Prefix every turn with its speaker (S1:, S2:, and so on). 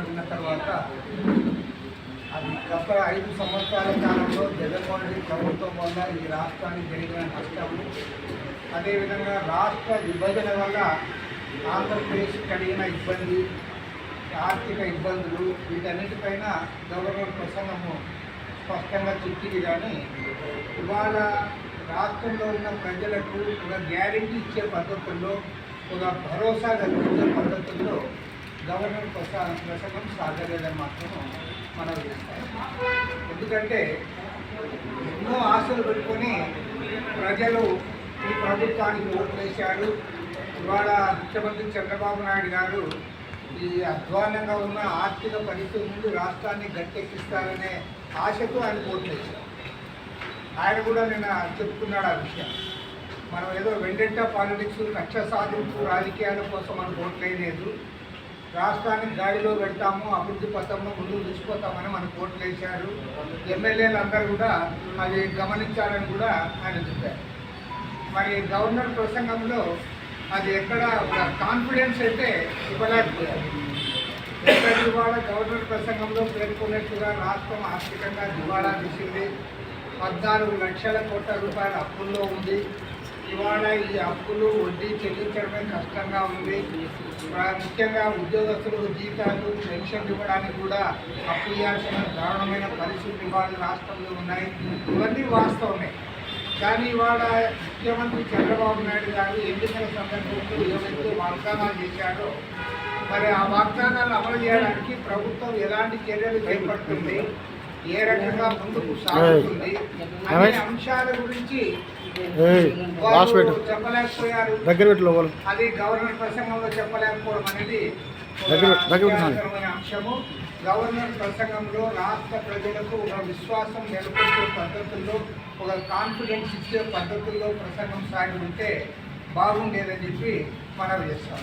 S1: విన్న తర్వాత అది గత ఐదు సంవత్సరాల కాలంలో జగన్మోహన్ రెడ్డి ప్రభుత్వం వల్ల ఈ రాష్ట్రానికి జరిగిన నష్టాలు అదేవిధంగా రాష్ట్ర విభజన వల్ల ఆంధ్రప్రదేశ్ కలిగిన ఇబ్బంది ఆర్థిక ఇబ్బందులు వీటన్నిటిపైన గవర్నర్ ప్రసంగము స్పష్టంగా చిక్కింది కానీ ఇవాళ రాష్ట్రంలో ఉన్న ప్రజలకు ఒక గ్యారెంటీ ఇచ్చే పద్ధతుల్లో ఒక భరోసా కల్పించే పద్ధతుల్లో గవర్నమెంట్ కొత్త ప్రసంగం సాగలేదని మాత్రం మనం చేస్తాం. ఎందుకంటే ఎన్నో ఆశలు పెట్టుకొని ప్రజలు ఈ ప్రభుత్వానికి ఓటు వేశారు ఇవాళ ముఖ్యమంత్రి చంద్రబాబు నాయుడు గారు ఈ అధ్వానంగా ఉన్న ఆర్థిక పరిస్థితి నుండి రాష్ట్రాన్ని గట్టెక్కిస్తారనే ఆశతో ఆయన ఓటు వేశారు ఆయన కూడా నిన్న చెప్పుకున్నాడు ఆ విషయం. మనం ఏదో వెండెంట పాలిటిక్స్ కక్ష సాధింపు రాజకీయాల కోసం మనం ఓట్లేదు రాష్ట్రాన్ని గాడిలో పెడతాము అభివృద్ధి పథంలో ముందుకు తీసుకుపోతామని మన కోర్టులు వేశారు ఎమ్మెల్యేలు అందరూ కూడా అది గమనించాలని కూడా ఆయన చెప్పారు. మరి గవర్నర్ ప్రసంగంలో అది ఎక్కడ ఒక కాన్ఫిడెన్స్ అయితే ఇవ్వలేకపోయారు. ఎక్కడ ఇవాళ గవర్నర్ ప్రసంగంలో పేర్కొన్నట్టుగా రాష్ట్రం ఆర్థికంగా దివాళా తీసింది. పద్నాలుగు లక్షల కోట్ల రూపాయల అప్పుల్లో ఉంది. ఇవాళ ఈ అప్పులు వడ్డీ చెల్లించడమే కష్టంగా ఉంది. ముఖ్యంగా ఉద్యోగస్తులకు జీతాలు పెన్షన్ ఇవ్వడానికి కూడా అప్పు ఇవ్వాల్సిన దారుణమైన పరిస్థితులు ఇవాళ రాష్ట్రంలో ఉన్నాయి. ఇవన్నీ వాస్తవమే. కానీ ఇవాళ ముఖ్యమంత్రి చంద్రబాబు నాయుడు గారు ఎన్నికల సందర్భంలో ఏవైతే వాగ్దానాలు చేశారో మరి ఆ వాగ్దానాలు అమలు చేయడానికి ప్రభుత్వం ఎలాంటి చర్యలు చేపడుతుంది ఏ రకంగా ముందుకు సాగుతుంది. అనే అంశాల గురించి చెప్పలేకపోయారు.
S2: దగ్గర
S1: అది గవర్నర్ ప్రసంగంలో చెప్పలేకపోవడం అనేది అంశము. గవర్నర్ ప్రసంగంలో రాష్ట్ర ప్రజలకు ఒక విశ్వాసం నెలకొల్పే పద్ధతుల్లో ఒక కాన్ఫిడెన్స్ ఇచ్చే పద్ధతుల్లో ప్రసంగం సాగి ఉంటే బాగుండేదని చెప్పి మనం చేస్తాం.